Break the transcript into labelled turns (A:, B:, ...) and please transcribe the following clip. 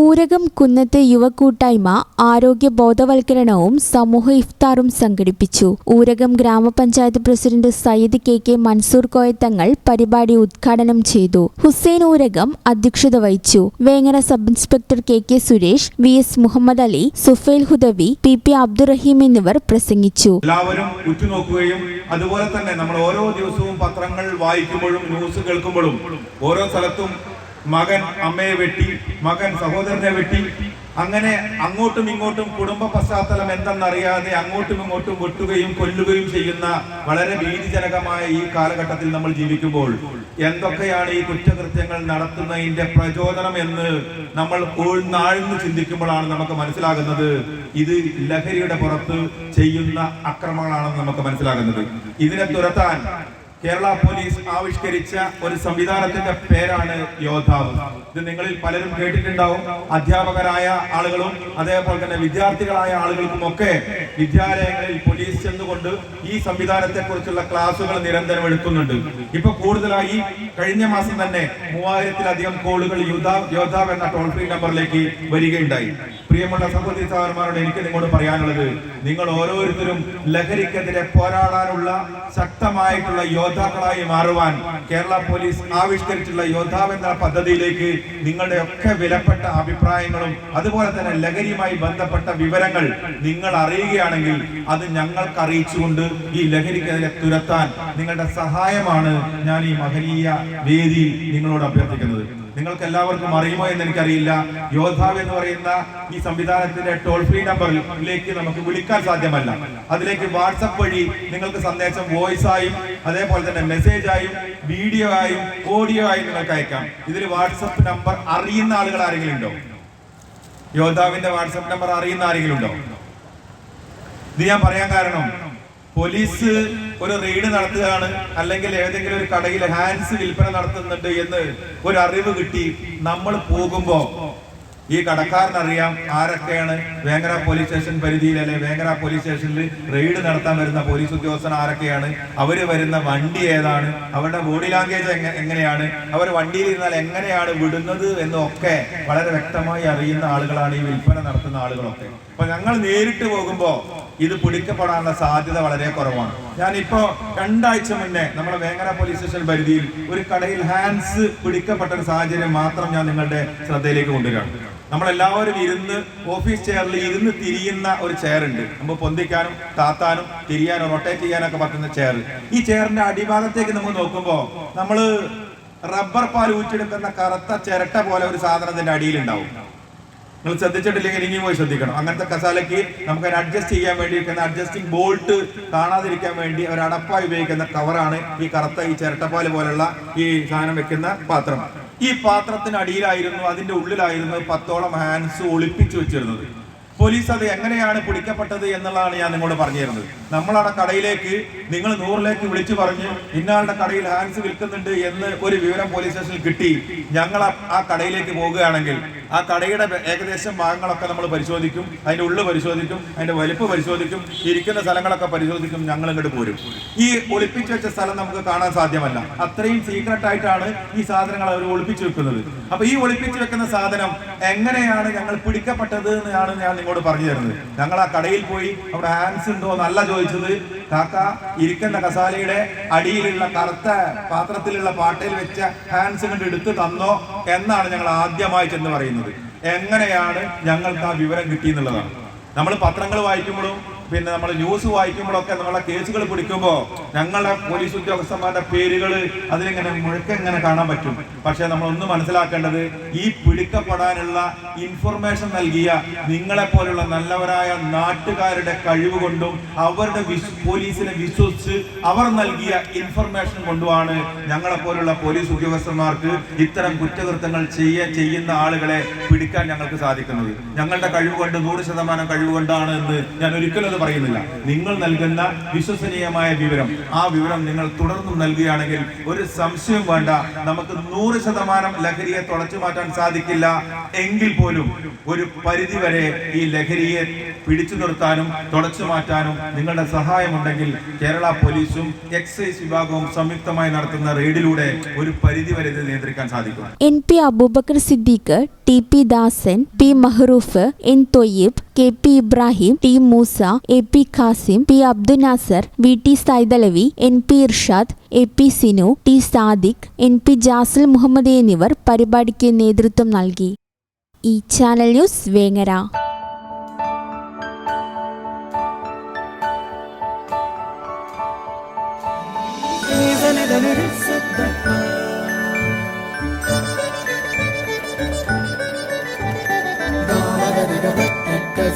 A: ഊരകം കുന്നത്ത് യുവക്കൂട്ടായ്മ ആരോഗ്യ ബോധവൽക്കരണവും സമൂഹ ഇഫ്താറും സംഘടിപ്പിച്ചു. Oorakam grama panchayat president Sayyid K K Mansoor Koyathangal പരിപാടി ഉദ്ഘാടനം ചെയ്തു. ഹുസൈൻ ഊരകം അധ്യക്ഷത വഹിച്ചു. Vengara sub inspector K K Suresh V S Muhammad Ali Sufel Hudawi P P Abdurahim എന്നിവർ പ്രസംഗിച്ചു.
B: എല്ലാവരും ഉറ്റുനോക്കുകയും അതുപോലെ തന്നെ നമ്മൾ ഓരോ ദിവസവും പത്രങ്ങൾ വായിക്കുമ്പോഴും ന്യൂസ് കേൾക്കുമ്പോഴും ഓരോ സ്ഥലത്തും മകൻ അമ്മയെ വെട്ടി മകൻ സഹോദരനെ വെട്ടി. അങ്ങനെ അങ്ങോട്ടും ഇങ്ങോട്ടും കുടുംബ പശ്ചാത്തലം എന്തെന്നറിയാതെ അങ്ങോട്ടും ഇങ്ങോട്ടും വെട്ടുകയും കൊല്ലുകയും ചെയ്യുന്ന വളരെ ഭീതിജനകമായ ഈ കാലഘട്ടത്തിൽ നമ്മൾ ജീവിക്കുമ്പോൾ എന്തൊക്കെയാണ് ഈ കുറ്റകൃത്യങ്ങൾ നടത്തുന്നതിന്റെ പ്രചോദനം എന്ന് നമ്മൾ ഉൾനാഴ്ന്ന് ചിന്തിക്കുമ്പോഴാണ് നമുക്ക് മനസ്സിലാകുന്നത്. ഇത് ലഹരിയുടെ പുറത്ത് ചെയ്യുന്ന അക്രമങ്ങളാണെന്ന് നമുക്ക് മനസ്സിലാകുന്നത്. ഇതിനെ തുരത്താൻ കേരള പോലീസ് ആവിഷ്കരിച്ച ഒരു സംവിധാനത്തിന്റെ പേരാണ് യോദ്ധാവ്. ഇത് നിങ്ങളിൽ പലരും കേട്ടിട്ടുണ്ടാവും. അധ്യാപകരായ ആളുകളും അതേപോലെ തന്നെ വിദ്യാർത്ഥികളായ ആളുകൾക്കും ഒക്കെ വിദ്യാലയങ്ങളിൽ പോലീസ് ചെന്നുകൊണ്ട് ഈ സംവിധാനത്തെ കുറിച്ചുള്ള ക്ലാസുകൾ നിരന്തരം എടുക്കുന്നുണ്ട്. ഇപ്പൊ കൂടുതലായി കഴിഞ്ഞ മാസം തന്നെ മൂവായിരത്തിലധികം കോളുകൾ യോദ്ധാവ് യോദ്ധാവ് എന്ന ടോൾ ഫ്രീ നമ്പറിലേക്ക് വരികയുണ്ടായി. പ്രിയമുള്ള സഹോദരി എനിക്ക് നിങ്ങളോട് പറയാനുള്ളത് നിങ്ങൾ ഓരോരുത്തരും ലഹരിക്കെതിരെ പോരാടാനുള്ള ശക്തമായിട്ടുള്ള യോദ്ധാക്കളായി മാറുവാൻ കേരള പോലീസ് ആവിഷ്കരിച്ചുള്ള യോദ്ധാവ് എന്ന പദ്ധതിയിലേക്ക് നിങ്ങളുടെ ഒക്കെ വിലപ്പെട്ട അഭിപ്രായങ്ങളും അതുപോലെ തന്നെ ലഹരിയുമായി ബന്ധപ്പെട്ട വിവരങ്ങൾ നിങ്ങൾ അറിയുകയാണെങ്കിൽ അത് ഞങ്ങൾക്ക് അറിയിച്ചുകൊണ്ട് ഈ ലഹരിക്കെതിരെ തുരത്താൻ നിങ്ങളുടെ സഹായമാണ് ഞാൻ ഈ മഹനീയ വേദിയിൽ നിങ്ങളോട് അഭ്യർത്ഥിക്കുന്നത്. നിങ്ങൾക്ക് എല്ലാവർക്കും അറിയുമോ എന്ന് എനിക്കറിയില്ല. യോദ്ധാവ് എന്ന് പറയുന്ന ഈ സംവിധാനത്തിന്റെ ടോൾ ഫ്രീ നമ്പറിലേക്ക് നമുക്ക് വിളിക്കാൻ സാധ്യമല്ല. അതിലേക്ക് വാട്സപ്പ് വഴി നിങ്ങൾക്ക് സന്ദേശം വോയിസ് ആയും അതേപോലെ തന്നെ മെസ്സേജ് ആയും വീഡിയോ ആയും ഓഡിയോ ആയും നിങ്ങൾക്ക് അയക്കാം. ഇതിൽ വാട്സപ്പ് നമ്പർ അറിയുന്ന ആളുകൾ ആരെങ്കിലും ഉണ്ടോ? യോദ്ധാവിന്റെ വാട്സപ്പ് നമ്പർ അറിയുന്ന ആരെങ്കിലും ഉണ്ടോ? ഇത് ഞാൻ പറയാൻ കാരണം പോലീസ് ഒരു റെയ്ഡ് നടത്തുകയാണ്. അല്ലെങ്കിൽ ഏതെങ്കിലും ഒരു കടയിൽ ഹാൻഡ്സ് വിൽപ്പന നടത്തുന്നുണ്ട് എന്ന് ഒരു അറിവ് കിട്ടി. നമ്മൾ പോകുമ്പോ ഈ കടക്കാരനറിയാം ആരൊക്കെയാണ് വേങ്ങര പോലീസ് സ്റ്റേഷൻ പരിധിയിൽ അല്ലെ വേങ്ങര പോലീസ് സ്റ്റേഷനിൽ റെയ്ഡ് നടത്താൻ വരുന്ന പോലീസ് ഉദ്യോഗസ്ഥൻ ആരൊക്കെയാണ്? അവർ വരുന്ന വണ്ടി ഏതാണ്? അവരുടെ ബോഡി ലാംഗ്വേജ് എങ്ങനെയാണ്? അവർ വണ്ടിയിൽ ഇരുന്നാൽ എങ്ങനെയാണ് വിടുന്നത് എന്നൊക്കെ വളരെ വ്യക്തമായി അറിയുന്ന ആളുകളാണ് ഈ വിൽപ്പന നടത്തുന്ന ആളുകളൊക്കെ. അപ്പൊ ഞങ്ങൾ നേരിട്ട് പോകുമ്പോ ഇത് പിടിക്കപ്പെടാനുള്ള സാധ്യത വളരെ കുറവാണ്. ഞാനിപ്പോ രണ്ടാഴ്ച മുന്നേ നമ്മുടെ വേങ്ങര പോലീസ് സ്റ്റേഷൻ പരിധിയിൽ ഒരു കടയിൽ ഹാൻഡ്സ് പിടിക്കപ്പെട്ട ഒരു സാഹചര്യം മാത്രം ഞാൻ നിങ്ങളുടെ ശ്രദ്ധയിലേക്ക് കൊണ്ടുവരാം നമ്മളെല്ലാവരും ഇരുന്ന് ഓഫീസ് ചെയറിൽ ഇരുന്ന് തിരിയുന്ന ഒരു ചെയർ ഉണ്ട്. നമ്മൾ പൊന്തിക്കാനും താത്താനും തിരിയാനും റൊട്ടേറ്റ് ചെയ്യാനൊക്കെ പറ്റുന്ന ചെയർ. ഈ ചെയറിന്റെ അടിഭാഗത്തേക്ക് നമ്മൾ നോക്കുമ്പോൾ നമ്മൾ റബ്ബർ പാൽ ഊറ്റിയെടുക്കുന്ന കറുത്ത ചിരട്ട പോലെ ഒരു സാധനത്തിന്റെ അടിയിലുണ്ടാവും. നിങ്ങൾ ശ്രദ്ധിച്ചിട്ടില്ലെങ്കിൽ ഇനിയും പോയി ശ്രദ്ധിക്കണം. അങ്ങനത്തെ കസാലയ്ക്ക് നമുക്ക് അഡ്ജസ്റ്റ് ചെയ്യാൻ വേണ്ടിയിരിക്കുന്ന അഡ്ജസ്റ്റിംഗ് ബോൾട്ട് കാണാതിരിക്കാൻ വേണ്ടി ഒരു അടപ്പായി ഉപയോഗിക്കുന്ന കവറാണ് ഈ കറുത്ത ഈ ചിരട്ടപ്പാൽ പോലുള്ള ഈ സാധനം വെക്കുന്ന പാത്രം. ഈ പാത്രത്തിന് അടിയിലായിരുന്നു അതിന്റെ ഉള്ളിലായിരുന്നു പത്തോളം ഹാൻഡ്സ് ഒളിപ്പിച്ചു വെച്ചിരുന്നത്. പോലീസ് അത് എങ്ങനെയാണ് പിടിക്കപ്പെട്ടത് എന്നുള്ളതാണ് ഞാൻ നിങ്ങളോട് പറഞ്ഞു തരുന്നത്. നമ്മളവിടെ കടയിലേക്ക് നിങ്ങൾ നൂറിലേക്ക് വിളിച്ചു പറഞ്ഞു ഇന്നാളുടെ കടയിൽ ഹാൻഡ്സ് വിൽക്കുന്നുണ്ട് എന്ന് ഒരു വിവരം പോലീസ് സ്റ്റേഷനിൽ കിട്ടി. ഞങ്ങൾ ആ കടയിലേക്ക് പോകുകയാണെങ്കിൽ ആ കടയുടെ ഏകദേശം ഭാഗങ്ങളൊക്കെ നമ്മൾ പരിശോധിക്കും അതിന്റെ ഉള്ളു പരിശോധിക്കും അതിന്റെ വലിപ്പ് പരിശോധിക്കും ഇരിക്കുന്ന സ്ഥലങ്ങളൊക്കെ പരിശോധിക്കും ഞങ്ങൾ ഇങ്ങോട്ട് പോരും. ഈ ഒളിപ്പിച്ചു വെച്ച സ്ഥലം നമുക്ക് കാണാൻ സാധ്യമല്ല. അത്രയും സീക്രട്ട് ആയിട്ടാണ് ഈ സാധനങ്ങൾ അവർ ഒളിപ്പിച്ചു വെക്കുന്നത്. അപ്പൊ ഈ ഒളിപ്പിച്ചു വെക്കുന്ന സാധനം എങ്ങനെയാണ് ഞങ്ങൾ പിടിക്കപ്പെട്ടത് എന്നാണ് ഞാൻ നിങ്ങളോട് പറഞ്ഞു തരുന്നത്. ഞങ്ങൾ ആ കടയിൽ പോയി അവിടെ ഹാൻസ് ഉണ്ടോ എന്നല്ല ചോദിച്ചത്. കാക്ക ഇരിക്കുന്ന കസാലയുടെ അടിയിലുള്ള കറുത്ത പാത്രത്തിലുള്ള പാട്ടയിൽ വെച്ച ഹാൻസ് കണ്ട് എടുത്തു തന്നോ എന്നാണ് ഞങ്ങൾ ആദ്യമായി ചെന്ന് പറയുന്നത്. എങ്ങനെയാണ് ഞങ്ങൾക്ക് ആ വിവരം കിട്ടിയെന്നുള്ളതാണ്. നമ്മൾ പത്രങ്ങൾ വായിക്കുമ്പോഴും പിന്നെ നമ്മൾ ന്യൂസ് വായിക്കുമ്പോഴൊക്കെ നമ്മളെ കേസുകൾ പിടിക്കുമ്പോൾ ഞങ്ങളുടെ പോലീസ് ഉദ്യോഗസ്ഥന്മാരുടെ പേരുകൾ അതിലിങ്ങനെ മുഴക്കെങ്ങനെ കാണാൻ പറ്റും. പക്ഷേ നമ്മൾ ഒന്ന് മനസ്സിലാക്കേണ്ടത് ഈ പിടിക്കപ്പെടാനുള്ള ഇൻഫർമേഷൻ നൽകിയ നിങ്ങളെ പോലുള്ള നല്ലവരായ നാട്ടുകാരുടെ കഴിവ് കൊണ്ടും അവരുടെ പോലീസിനെ വിശ്വസിച്ച് അവർ നൽകിയ ഇൻഫർമേഷൻ കൊണ്ടുമാണ് ഞങ്ങളെ പോലുള്ള പോലീസ് ഉദ്യോഗസ്ഥന്മാർക്ക് ഇത്തരം കുറ്റകൃത്യങ്ങൾ ചെയ്യ ചെയ്യുന്ന ആളുകളെ പിടിക്കാൻ ഞങ്ങൾക്ക് സാധിക്കുന്നത്. ഞങ്ങളുടെ കഴിവ് കൊണ്ട് നൂറ് ശതമാനം കഴിവ് കൊണ്ടാണ് എന്ന് ഞാൻ ഒരിക്കലും അത് പറയുന്നില്ല. നിങ്ങൾ നൽകുന്ന വിശ്വസനീയമായ വിവരം. ആ വിവരം നിങ്ങൾ തുടർന്നും നൽകുകയാണെങ്കിൽ ഒരു സംശയം വേണ്ട. നമുക്ക് നൂറ് ശതമാനം ലഹരിയെ തുടച്ചു മാറ്റാൻ സാധിക്കില്ല. എങ്കിൽ പോലും ഒരു പരിധി വരെ ഈ ലഹരിയെ പിടിച്ചു നിർത്താനും തുടച്ചു മാറ്റാനും നിങ്ങളുടെ സഹായമുണ്ടെങ്കിൽ കേരള പോലീസും എക്സൈസ് വിഭാഗവും സംയുക്തമായി നടത്തുന്ന റെയ്ഡിലൂടെ ഒരു പരിധി വരെ ഇത് നിയന്ത്രിക്കാൻ സാധിക്കും.
A: N P Abubakar Siddique T P Dasan P Mahroof N Thoyyib K P Ibrahim T Moosa A P Qasim P Abdu Nasar V T Saithalavi N P Irshad A P Sinu T Sadiq N P Jasil Muhammad എന്നിവർ പരിപാടിക്ക് നേതൃത്വം നൽകി. ഈ channel news Vengara.
C: Qatar